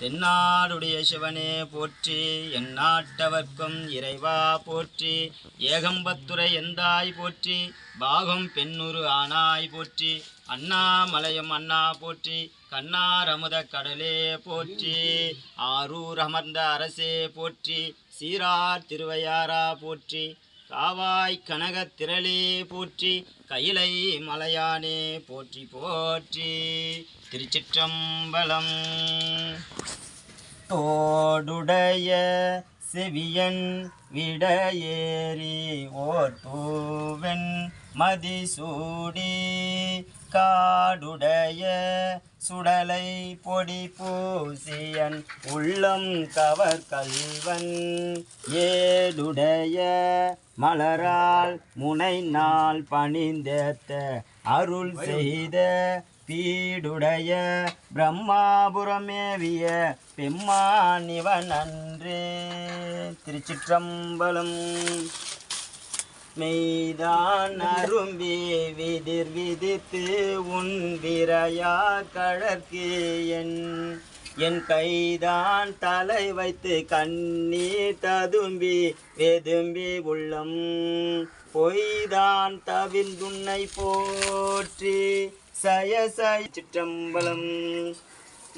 தென்னாடுடைய சிவனே போற்றி எந்நாட்டவர்க்கும் இறைவா போற்றி ஏகம்பத்துரை எந்தாய் போற்றி பாகம் பெண்ணுரு ஆனாய் போற்றி அண்ணாமலையம் அண்ணா போற்றி கண்ணார் அமுத கடலே போற்றி ஆரூர் அமர்ந்த அரசே போற்றி சீரார் திருவையாரா போற்றி காவாய் கனக திரளே போற்றி கையிலை மலையானே போற்றி போற்றி. திருச்சிற்றம்பலம். தோடுடைய செவியன் விடையேறி ஓர் மதிசூடி. காடுடைய சுடலை பொடி பூசியன் உள்ளம் கவர் கல்வன். ஏடுடைய மலரால் முனை நாள் பணிந்தேத்த அருள் செய்த பீடுடைய பிரம்மாபுரமேவிய பெம்மானிவன் அன்றே திருச்சிற்றம்பலம் மெய்தான் அரும்பி விதிர் விதித்து உன் விரையா கழற்கு என் என் கைதான் தலை வைத்து கண்ணீர் ததும்பி வெதும்பி உள்ளம். பொய்தான் தவிர்ந்துன்னை போற்றி சய சிற்றம்பலம்.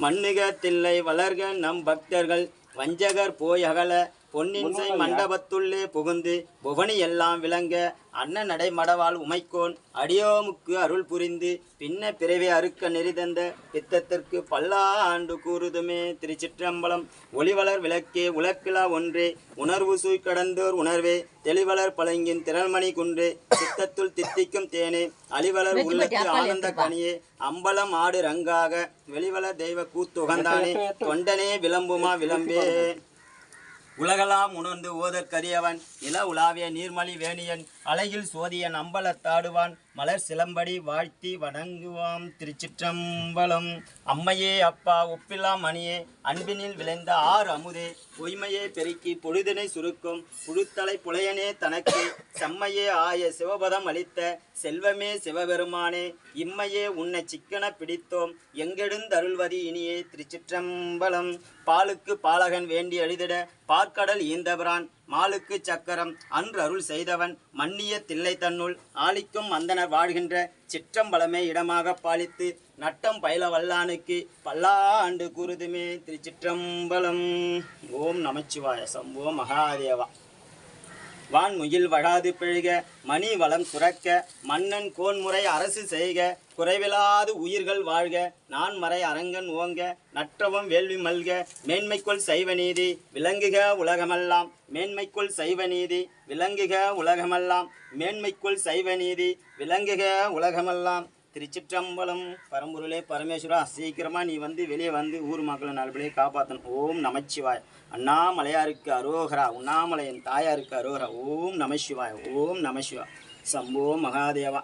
மண்ணுகத்தில்லை வளர்க நம் பக்தர்கள் வஞ்சகர் போய் அகல பொன்னின்சை மண்டபத்துள்ளே புகுந்து புவனி எல்லாம் விளங்க அன்ன நடை மடவாள் உமைக்கோன் அடியோமுக்கு அருள் புரிந்து பின்ன பிறவி அறுக்க நெறிதந்த பித்தத்திற்கு பல்லாண்டு கூறுதுமே திருச்சிற்றம்பலம். ஒளிவளர் விளக்கே உலக்கிலா ஒன்றே உணர்வு சூய் கடந்தோர் உணர்வே தெளிவளர் பழங்கின் திரள்மணி குன்றே சித்தத்துள் தித்திக்கும் தேனே அழிவளர் உள்ளத்து ஆனந்த கனியே அம்பலம் ஆடு ரங்காக வெளிவளர் தெய்வ கூத்துகந்தானே தொண்டனே விளம்புமா விளம்பே. உலகெல்லாம் உணர்ந்து ஓதற்கரியவன் இள உலாவிய நீர்மலி வேணியன் அழகில் சோதியன் அம்பலத்தாடுவான் மலர் சிலம்படி வாழ்த்தி வணங்குவாம் திருச்சிற்றம்பலம். அம்மையே அப்பா ஒப்பில்லா மணியே அன்பினில் விளைந்த ஆறு அமுதே பொய்மையே பெருக்கி பொழுதினை சுருக்கும் புழுத்தலை புலையனே தனக்கு செம்மையே ஆய சிவபதம் அளித்த செல்வமே சிவபெருமானே இம்மையே உன்னை சிக்கன பிடித்தோம் எங்கெடுந்தருள்வதி இனியே திருச்சிற்றம்பலம். பாலுக்கு பாலகன் வேண்டி அழிதிட பார்க்கடல் ஈந்தபிரான் மாலுக்கு சக்கரம் அன்று அருள் செய்தவன் மன்னிய தில்லை தன்னுள் ஆளிக்கும் அந்தனர் வாழ்கின்ற சிற்றம்பலமே இடமாக பாலித்து நட்டம் பயில வல்லானுக்கு பல்லாண்டு குருதுமே திருச்சிற்றம்பலம். ஓம் நமச்சிவாய சம்போ மகாதேவா. வான்முகில் வழாது பிழுக மணி வளம் சுரக்க மன்னன் கோன்முறை அரசு செய்க குறைவிலாது உயிர்கள் வாழ்க நான் மறை அரங்கன் ஓங்க நற்றவம் வேள்வி மல்க மேன்மைக்குள் சைவ நீதி விளங்குக உலகமெல்லாம் மேன்மைக்குள் சைவ நீதி விளங்குக உலகமெல்லாம் மேன்மைக்குள் சைவ நீதி விளங்குக உலகமெல்லாம். திருச்சிற்றம்பலம் பரம்பொருளே பரமேஸ்வரா சீக்கிரமாக நீ வந்து வெளியே வந்து ஊர் மக்களை நல்லபடியே காப்பாற்றணும் ஓம் நமச்சிவாய். அண்ணாமலையாருக்கு அரோகரா உண்ணாமலையின் தாயாருக்கு அரோகரா. ஓம் நமசிவாய் ஓம் நமசிவா சம்போ மகாதேவா.